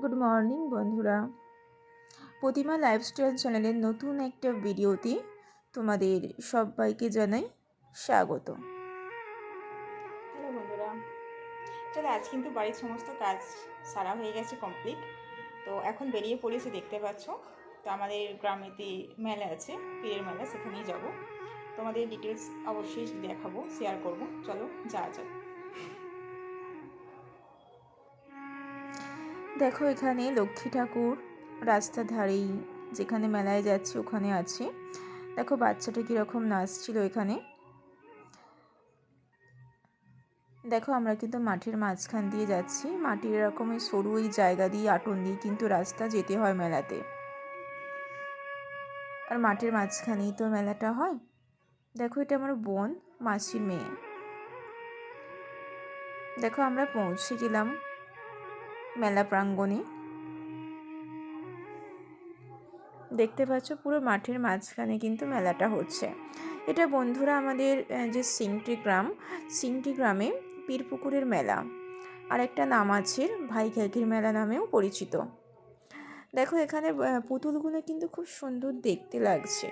Good morning, বন্ধুরা। প্রতিমা lifestyle চ্যানেলের নতুন একটা ভিডিওতে তোমাদের সবাইকে জানাই স্বাগত। হ্যালো বন্ধুরা, চলো আজ কিন্তু বাড়ির সমস্ত কাজ সারা হয়ে গেছে কমপ্লিট তো এখন বেরিয়ে পড়েছে দেখতে পাচ্ছ, তো আমাদের গ্রামেতে মেলা আছে, পীরের মেলা, সেখানেই যাব। তোমাদের ডিটেলস অবশ্যই দেখাবো শেয়ার করব। চলো যা যাক। দেখো, এখানে লক্ষ্মী ঠাকুর রাস্তার ধারেই যেখানে মেলায় যাচ্ছে, ওখানে আছে। দেখো, বাচ্চাটা কীরকম নাচছিল এখানে। দেখো, আমরা কিন্তু মাঠের মাঝখান দিয়ে যাচ্ছি। মাটির এরকমই সরু ওই জায়গা দিয়ে আটন দিয়ে কিন্তু রাস্তা যেতে হয় মেলাতে। আর মাঠের মাঝখানেই তো মেলাটা হয়। দেখো, এটা আমার বোন, মাসির মেয়ে। দেখো, আমরা পৌঁছে গেলাম। মেলা প্রাঙ্গণে। দেখতে পাচ্ছ পুরো মাঠের মাঝখানে কিন্তু মেলাটা হচ্ছে। এটা বন্ধুরা আমাদের যে সিংটি গ্রাম সিংটি গ্রামে পীরপুকুরের মেলা। আর একটা নাম আছে ভাই কাকির মেলা নামেও পরিচিত। দেখো এখানে পুতুলগুলো কিন্তু খুব সুন্দর দেখতে লাগছে।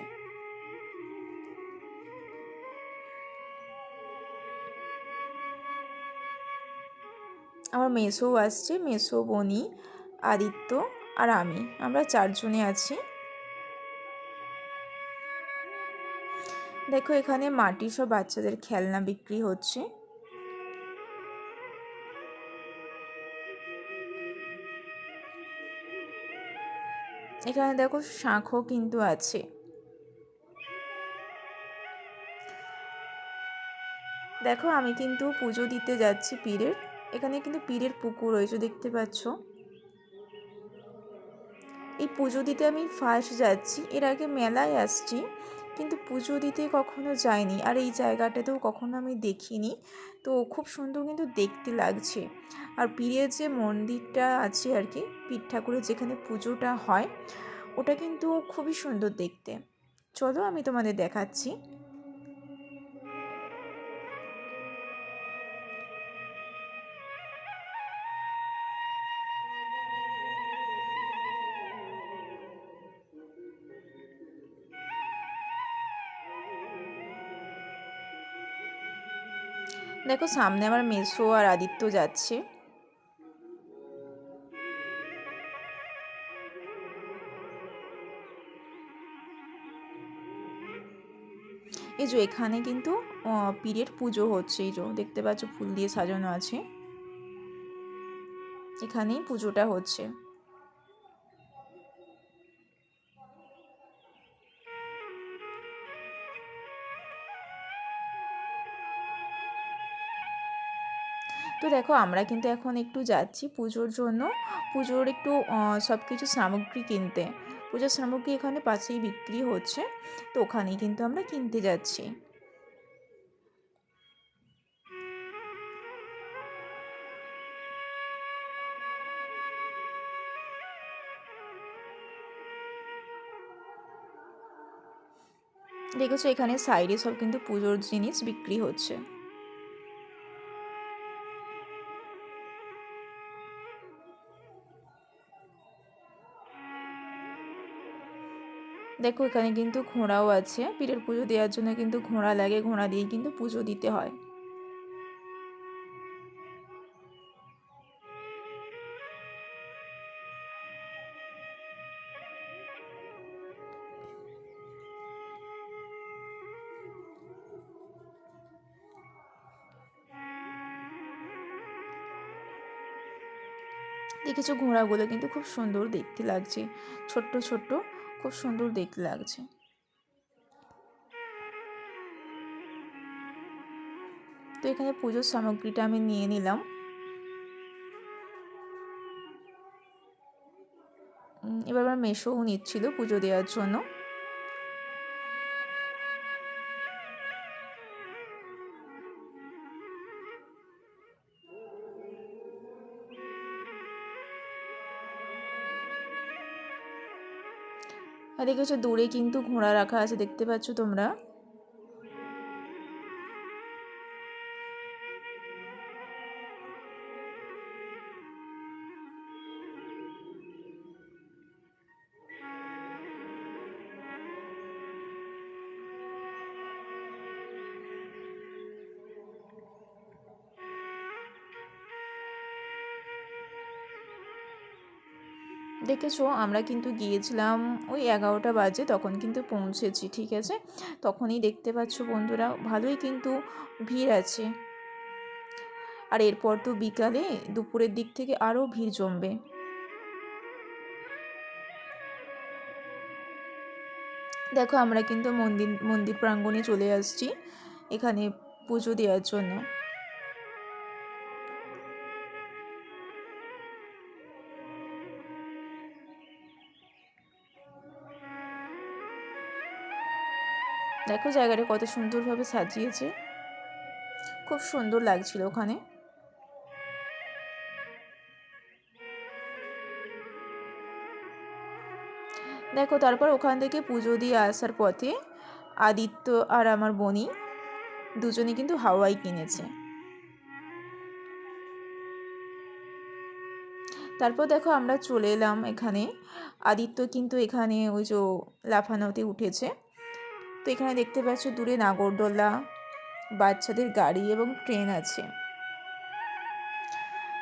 আমার মেসো আসছে, মেসো, বনি, আদিত্য আর আমি। আমরা চারজনে আছি। দেখো, এখানে মাটি সব বাচ্চাদের খেলনা বিক্রি হচ্ছে। এখানে দেখো, শাঁখও কিন্তু আছে। দেখো, আমি কিন্তু পুজো দিতে যাচ্ছি পীরের। এখানে কিন্তু পীরের পুকুর রয়েছে, দেখতে পাচ্ছ। এই পুজো দিতে আমি ফার্স্ট যাচ্ছি, এর আগে মেলায় আসছি, কিন্তু পুজো দিতে কখনো যাইনি, আর এই জায়গাটাতেও কখনো আমি দেখিনি। তো খুব সুন্দর কিন্তু দেখতে লাগছে। আর পীরের যে মন্দিরটা আছে আর কি, পীর ঠাকুরের যেখানে পুজোটা হয়, ওটা কিন্তু খুবই সুন্দর দেখতে। চলো আমি তোমাদের দেখাচ্ছি। দেখো সামনে আমার মেসো আর আদিত্য যাচ্ছে। এই যে এখানে কিন্তু পীরের পুজো হচ্ছে, এই যে দেখতে পাচ্ছ, ফুল দিয়ে সাজানো আছে। এখানেই পুজোটা হচ্ছে। তো দেখো আমরা কিন্তু এখন একটু যাচ্ছি পুজোর জন্য। পুজোর একটু সব কিছু সামগ্রী কিনতে। পুজোর সামগ্রী এখানে পাশেই বিক্রি হচ্ছে, তো ওখানেই কিন্তু আমরা কিনতে যাচ্ছি। দেখেছ এখানে সাইডে সব কিন্তু পুজোর জিনিস বিক্রি হচ্ছে। দেখো, এখানে কিন্তু ঘোড়াও আছে। পীরের পুজো দেওয়ার জন্য কিন্তু ঘোড়া লাগে। ঘোড়া দিয়ে কিন্তু পুজো দিতে হয়। দেখেছ, ঘোড়াগুলো কিন্তু খুব সুন্দর দেখতে লাগছে। ছোট্ট ছোট্ট খুব সুন্দর দেখতে লাগছে। তো এখানে পুজোর সামগ্রীটা আমি নিয়ে নিলাম। এবার আমার মেশোও নিচ্ছিল পুজো দেওয়ার জন্য। আর দেখেছ দূরে কিন্তু ঘোড়া রাখা আছে দেখতে পাচ্ছ তোমরা? দেখেছ? আমরা কিন্তু গিয়েছিলাম ওই এগারোটা বাজে, তখন কিন্তু পৌঁছেছি, ঠিক আছে? তখনই দেখতে পাচ্ছ বন্ধুরা, ভালোই কিন্তু ভিড় আছে। আর এরপর তো বিকালে দুপুরের দিক থেকে আরও ভিড় জমবে। দেখো, আমরা কিন্তু মন্দির মন্দির প্রাঙ্গণে চলে আসছি, এখানে পুজো দেওয়ার জন্য। দেখো জায়গাটা কত সুন্দরভাবে সাজিয়েছে। খুব সুন্দর লাগছিল ওখানে। দেখো, তারপর ওখান থেকে পুজো দিয়ে আসার পথে আদিত্য আর আমার বনি দুজনে কিন্তু হাওয়াই কিনেছে। তারপর দেখো, আমরা চলে এলাম এখানে। আদিত্য কিন্তু এখানে ওই যে লাফানোতে উঠেছে। তো এখানে দেখতে পাচ্ছ দূরে নাগরদোলা, বাচ্চাদের গাড়ি এবং ট্রেন আছে।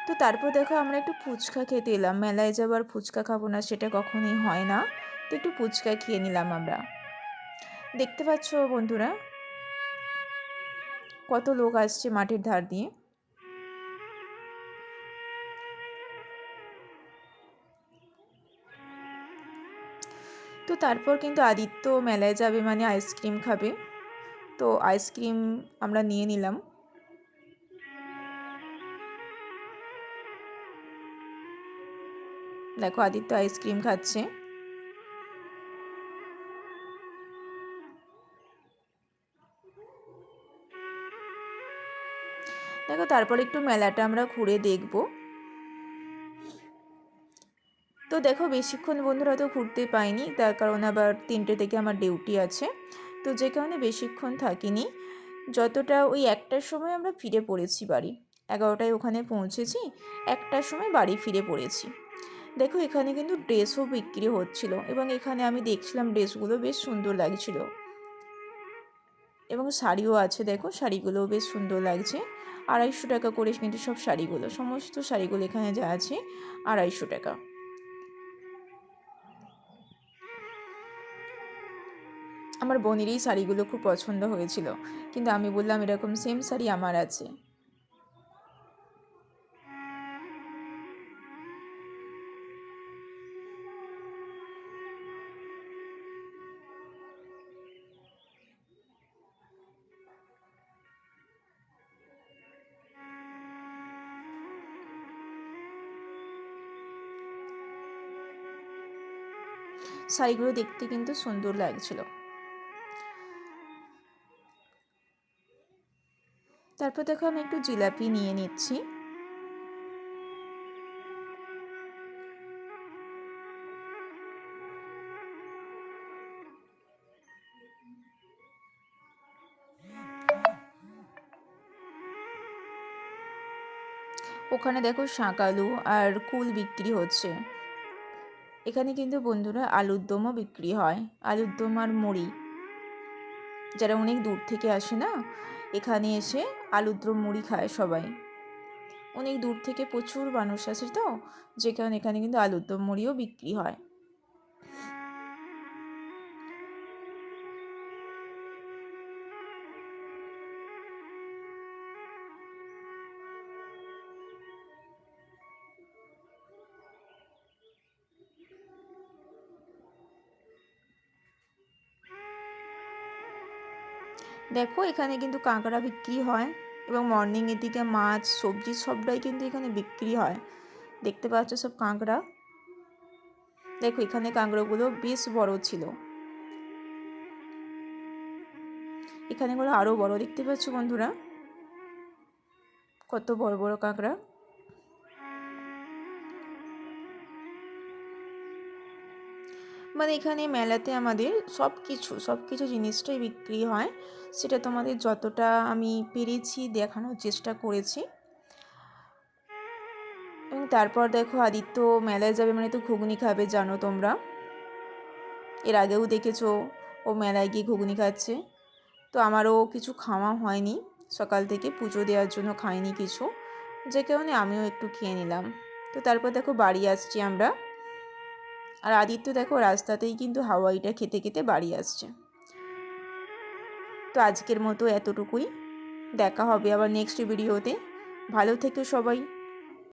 তো তারপর দেখো আমরা একটু ফুচকা খেতে এলাম। মেলায় যাবার ফুচকা খাব না, সেটা কখনই হয় না। তো একটু ফুচকা খেয়ে নিলাম আমরা। দেখতে পাচ্ছ বন্ধুরা, কত লোক আসছে মাঠের ধার দিয়ে। তো তারপর কিন্তু আদিত্য মেলায় যাবে মানে আইসক্রিম খাবে। তো আইসক্রিম আমরা নিয়ে নিলাম। দেখো আদিত্য আইসক্রিম খাচ্ছে। দেখো তারপর একটু মেলাটা আমরা ঘুরে দেখব। তো দেখো বেশিক্ষণ বন্ধুরা তো ঘুরতে পাইনি, তার কারণ আবার তিনটে থেকে আমার ডিউটি আছে। তো যে কারণে বেশিক্ষণ থাকিনি। যতটা ওই একটার সময় আমরা ফিরে পড়েছি বাড়ি, এগারোটায় ওখানে পৌঁছেছি, একটার সময় বাড়ি ফিরে পড়েছি। দেখো এখানে কিন্তু ড্রেসও বিক্রি হচ্ছিল এবং এখানে আমি দেখছিলাম ড্রেসগুলো বেশ সুন্দর লাগছিল। এবং শাড়িও আছে দেখো, শাড়িগুলোও বেশ সুন্দর লাগছে। আড়াইশো টাকা করে কিন্তু সব শাড়িগুলো, সমস্ত শাড়িগুলো এখানে যা আছে, আড়াইশো টাকা। আমার বোনের এই শাড়িগুলো খুব পছন্দ হয়েছিল, কিন্তু আমি বললাম এরকম সেম শাড়ি আমার আছে। শাড়িগুলো দেখতে কিন্তু সুন্দর লাগছিল। তারপর দেখো আমি একটু জিলাপি নিয়ে নিচ্ছি। ওখানে দেখো শাঁকালু আর কুল বিক্রি হচ্ছে। এখানে কিন্তু বন্ধুরা আলুর দমও বিক্রি হয়। আলুর দম আর মুড়ি। যারা অনেক দূর থেকে আসে না এখানে এসে আলুর দম মুড়ি খায় সবাই। অনেক দূর থেকে প্রচুর মানুষ আছে তো, যেখানে, এখানে কিন্তু আলুর দম মুড়িও বিক্রি হয়। দেখো, এখানে কিন্তু কাঁকড়া বিক্রি হয় এবং মর্নিংয়ের দিকে মাছ, সবজি সবটাই কিন্তু এখানে বিক্রি হয়। দেখতে পাচ্ছ সব কাঁকড়া? দেখো, এখানে কাঁকড়াগুলো বেশ বড় ছিল। এখানেগুলো আরও বড়, দেখতে পাচ্ছ বন্ধুরা? কত বড় বড় কাঁকড়া? মানে এখানে মেলাতে আমাদের সব কিছু সব কিছু জিনিসটাই বিক্রি হয়। সেটা তোমাদের যতটা আমি পেরেছি, দেখানোর চেষ্টা করেছি। এবং তারপর দেখো আদিত্য মেলায় যাবে মানে তো ঘুগনি খাবে, জানো তোমরা? এর আগেও দেখেছ, ও মেলায় গিয়ে ঘুগনি খাচ্ছে। তো আমারও কিছু খাওয়া হয়নি, সকাল থেকে পুজো দেওয়ার জন্য খাইনি কিছু। যে কারণে আমিও একটু খেয়ে নিলাম। তো তারপর দেখো বাড়ি আসছি আমরা। আর আদিত্য দেখো রাস্তাতেই কিন্তু হাওয়াইটা খেতে খেতে বাড়ি আসছে। তো আজকের মতো এতটুকুই। দেখা হবে আবার নেক্সট ভিডিওতে ভালো থেকো সবাই।